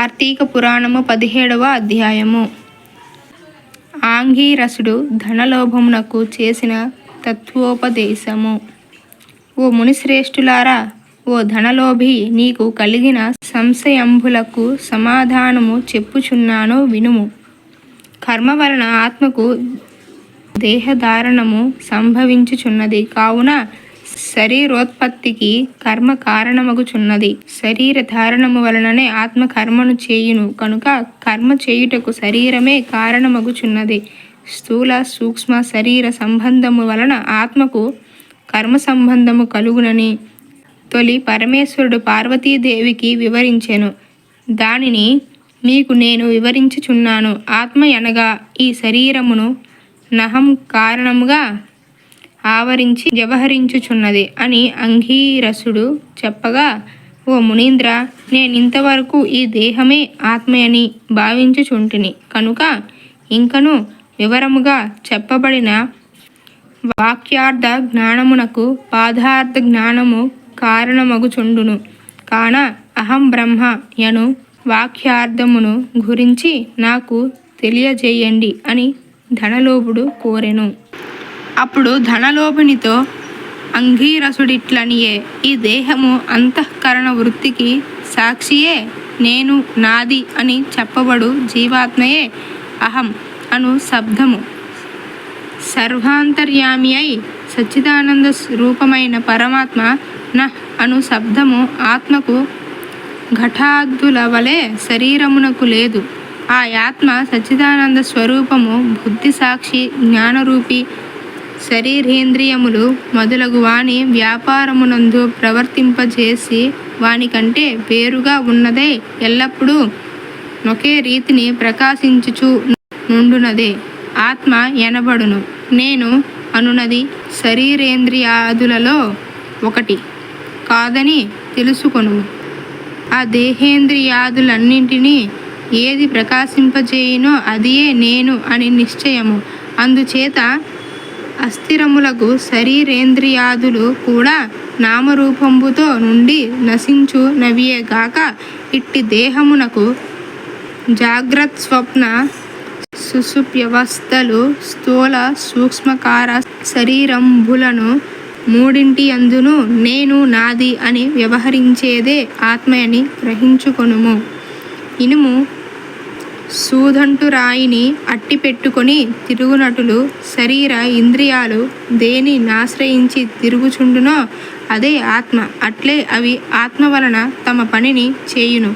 కార్తీక పురాణము పదిహేడవ అధ్యాయము. ఆంగీరసుడు ధనలోభమునకు చేసిన తత్వోపదేశము. ఓ మునిశ్రేష్ఠులారా ఓ ధనలోభి నీకు కలిగిన సంశయంబులకు సమాధానము చెప్పుచున్నాను వినుము. కర్మ వలన ఆత్మకు దేహధారణము సంభవించుచున్నది. కావున శరీరోత్పత్తికి కర్మ కారణమగుచున్నది. శరీర ధారణము వలననే ఆత్మ కర్మను చేయును. కనుక కర్మ చేయుటకు శరీరమే కారణమగుచున్నది. స్థూల సూక్ష్మ శరీర సంబంధము వలన ఆత్మకు కర్మ సంబంధము కలుగునని తొలి పరమేశ్వరుడు పార్వతీదేవికి వివరించెను. దానిని మీకు నేను వివరించుచున్నాను. ఆత్మ అనగా ఈ శరీరమును నహం కారణముగా ఆవరించి వ్యవహరించుచున్నది అని అంగీరసుడు చెప్పగా ఓ మునీంద్ర నేనింతవరకు ఈ దేహమే ఆత్మయని భావించుచుంటిని. కనుక ఇంకను వివరముగా చెప్పబడిన వాక్యార్థ జ్ఞానమునకు పాదార్థ జ్ఞానము కారణమగుచుండును. కాన అహం బ్రహ్మ యను వాక్యార్థమును గురించి నాకు తెలియజేయండి అని ధనలోపుడు కోరెను. అప్పుడు ధనలోభునితో అంగీరసుడిట్లనియే ఈ దేహము అంతఃకరణ వృత్తికి సాక్షియే నేను నాది అని చెప్పబడు జీవాత్మయే అహం అను శబ్దము. సర్వాంతర్యామి అయి సచ్చిదానంద రూపమైన పరమాత్మ నహ్ అను శబ్దము ఆత్మకు ఘటాద్దుల వలె శరీరమునకు లేదు. ఆ ఆత్మ సచ్చిదానంద స్వరూపము బుద్ధి సాక్షి జ్ఞానరూపి శరీరేంద్రియములు మొదలగు వాని వ్యాపారమునందు ప్రవర్తింపజేసి వానికంటే వేరుగా ఉన్నదే ఎల్లప్పుడూ ఒకే రీతిని ప్రకాశించుచు నుండునదే. ఆత్మ ఎనబడును. నేను అనునది శరీరేంద్రియాదులలో ఒకటి. కాదని తెలుసుకొను. ఆ దేహేంద్రియాదులన్నింటినీ ఏది ప్రకాశింపజేయునో అదియే నేను అని నిశ్చయము. అందుచేత అస్థిరములకు శరీరేంద్రియాదులు కూడా నామరూపంబుతో నుండి నశించు నవియేగాక ఇట్టి దేహమునకు జాగ్రత్ స్వప్న సుసుప్యవస్థలు స్థూల సూక్ష్మకార శరీరంబులను మూడింటి అందును నేను నాది అని వ్యవహరించేదే ఆత్మయని గ్రహించుకొనుము. ఇనుము సూదంటు రాయిని అట్టి పెట్టుకొని తిరుగునటులు శరీర ఇంద్రియాలు దేని నాశ్రయించి తిరుగుచుండునో అదే ఆత్మ. అట్లే అవి ఆత్మ వలన తమ పనిని చేయును.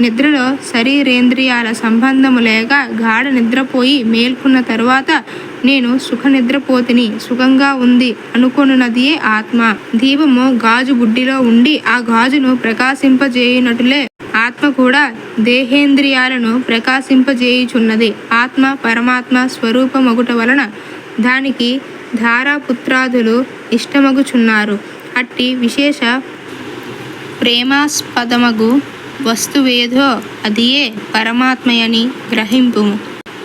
నిద్రలో శరీరేంద్రియాల సంబంధము లేక గాఢ నిద్రపోయి మేల్కొన్న తరువాత నేను సుఖ నిద్రపోతిని సుఖంగా ఉంది అనుకొనున్నదియే ఆత్మ. దీపము గాజు బుడ్డిలో ఉండి ఆ గాజును ప్రకాశింపజేయునటులే. ఆత్మ కూడా దేహేంద్రియాలను ప్రకాశింపజేయుచున్నది. ఆత్మ పరమాత్మ స్వరూపమగుట వలన దానికి ధారాపుత్రాదులు ఇష్టమగుచున్నారు. అట్టి విశేష ప్రేమాస్పదమగు వస్తువేదో అదియే పరమాత్మయని గ్రహింపు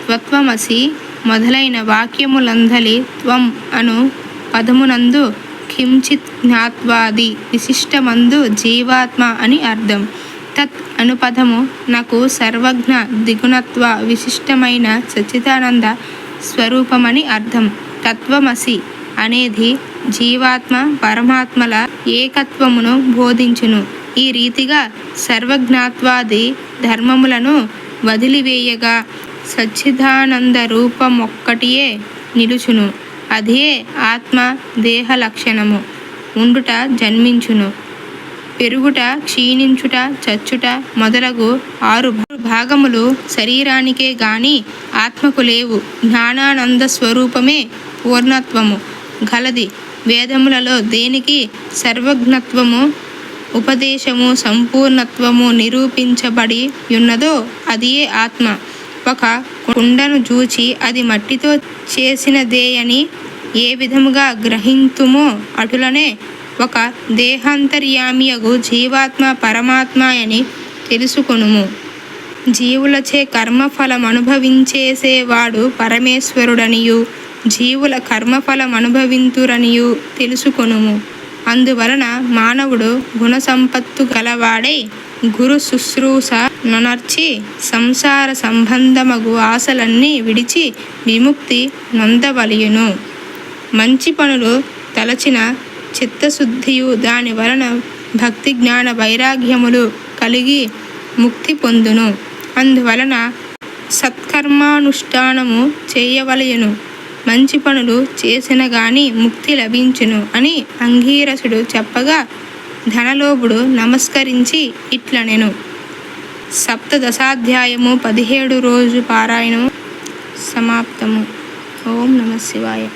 త్వత్వమసి మొదలైన వాక్యములందలి త్వం అను పదమునందు కించిత్ జ్ఞాత్వాది విశిష్టమందు జీవాత్మ అని అర్థం. తత్ అనుపదము నాకు సర్వజ్ఞ దిగుణత్వ విశిష్టమైన సచ్చిదానంద స్వరూపమని అర్థం. తత్వమసి అనేది జీవాత్మ పరమాత్మల ఏకత్వమును బోధించును. ఈ రీతిగా సర్వజ్ఞాత్వాది ధర్మములను వదిలివేయగా సచ్చిదానంద రూపమొక్కటియే నిలుచును. అదే ఆత్మ దేహ లక్షణము. ఉండుట జన్మించును. పెరుగుట క్షీణించుట చచ్చుట మొదలగు ఆరు భాగములు శరీరానికే గాని ఆత్మకు లేవు. జ్ఞానానంద స్వరూపమే పూర్ణత్వము గలది. వేదములలో దేనికి సర్వజ్ఞత్వము ఉపదేశము సంపూర్ణత్వము నిరూపించబడి ఉన్నదో అదియే ఆత్మ. ఒక కుండను చూచి అది మట్టితో చేసినదేయని ఏ విధముగా గ్రహింతుమో అటులనే ఒక దేహాంతర్యామియగు జీవాత్మ పరమాత్మ అని తెలుసుకొనుము. జీవులచే కర్మఫలం అనుభవించేసేవాడు పరమేశ్వరుడనియు జీవుల కర్మఫలం అనుభవింతురనియు తెలుసుకొనుము. అందువలన మానవుడు గుణసంపత్తు గలవాడై గురు శుశ్రూష నొనర్చి సంసార సంబంధమగు ఆశలన్నీ విడిచి విముక్తి నొందవలయును. మంచి పనులు తలచిన చిత్తశుద్ధియు దాని వలన భక్తి జ్ఞాన వైరాగ్యములు కలిగి ముక్తి పొందును. అందువలన సత్కర్మానుష్ఠానము చేయవలయను. మంచి పనులు చేసిన గాని ముక్తి లభించును అని అంగీరసుడు చెప్పగా ధనలోభుడు నమస్కరించి ఇట్లనెను. సప్తదశాధ్యాయము పదిహేడు రోజు పారాయణము సమాప్తము. ఓం నమ శివాయ.